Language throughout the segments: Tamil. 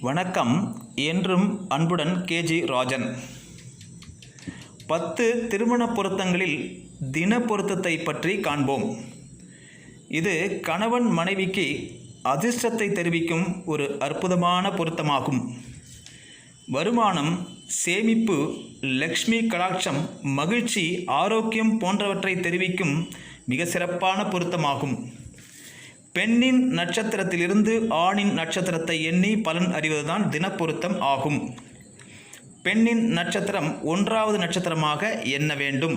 வணக்கம். என்றும் அன்புடன் கேஜி ராஜன். பத்து திருமண பொருத்தங்களில் தின பொருத்தத்தை பற்றி காண்போம். இது கணவன் மனைவிக்கு அதிர்ஷ்டத்தை தெரிவிக்கும் ஒரு அற்புதமான பொருத்தமாகும். வருமானம் சேமிப்பு லக்ஷ்மி கடாட்சம் மகிழ்ச்சி ஆரோக்கியம் போன்றவற்றை தெரிவிக்கும் மிக சிறப்பான பொருத்தமாகும். பெண்ணின் நட்சத்திரத்திலிருந்து ஆணின் நட்சத்திரத்தை எண்ணி பலன் அறிவதுதான் தினப்பொருத்தம் ஆகும். பெண்ணின் நட்சத்திரம் ஒன்றாவது நட்சத்திரமாக எண்ண வேண்டும்.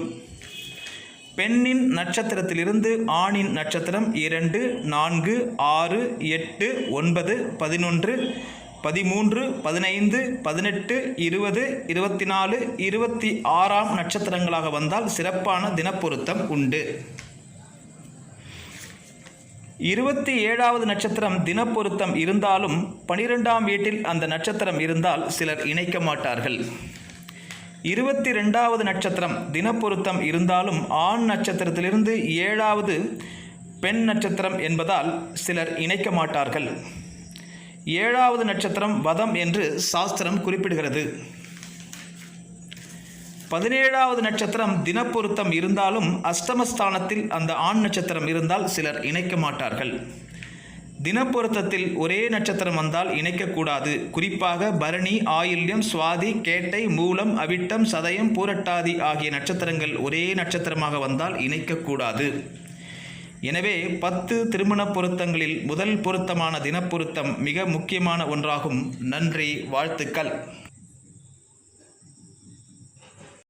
பெண்ணின் நட்சத்திரத்திலிருந்து ஆணின் நட்சத்திரம் இரண்டு நான்கு ஆறு எட்டு ஒன்பது பதினொன்று பதிமூன்று பதினைந்து பதினெட்டு இருபது இருபத்தி நாலு இருபத்தி ஆறாம் நட்சத்திரங்களாக வந்தால் சிறப்பான தினப்பொருத்தம் உண்டு. இருபத்தி ஏழாவது நட்சத்திரம் தினப்பொருத்தம் இருந்தாலும் பனிரெண்டாம் வீட்டில் அந்த நட்சத்திரம் இருந்தால் சிலர் இணைக்க மாட்டார்கள். இருபத்தி ரெண்டாவது நட்சத்திரம் தினப்பொருத்தம் இருந்தாலும் ஆண் நட்சத்திரத்திலிருந்து ஏழாவது பெண் நட்சத்திரம் என்பதால் சிலர் இணைக்க மாட்டார்கள். ஏழாவது நட்சத்திரம் வதம் என்று சாஸ்திரம் குறிப்பிடுகிறது. பதினேழாவது நட்சத்திரம் தினப்பொருத்தம் இருந்தாலும் அஷ்டமஸ்தானத்தில் அந்த ஆண் நட்சத்திரம் இருந்தால் சிலர் இணைக்க மாட்டார்கள். தினப்பொருத்தத்தில் ஒரே நட்சத்திரம் வந்தால் இணைக்கக்கூடாது. குறிப்பாக பரணி ஆயில்யம் சுவாதி கேட்டை மூலம் அவிட்டம் சதயம் பூரட்டாதி ஆகிய நட்சத்திரங்கள் ஒரே நட்சத்திரமாக வந்தால் இணைக்கக்கூடாது. எனவே பத்து திருமண பொருத்தங்களில் முதல் பொருத்தமான தினப்பொருத்தம் மிக முக்கியமான ஒன்றாகும். நன்றி வாழ்த்துக்கள்.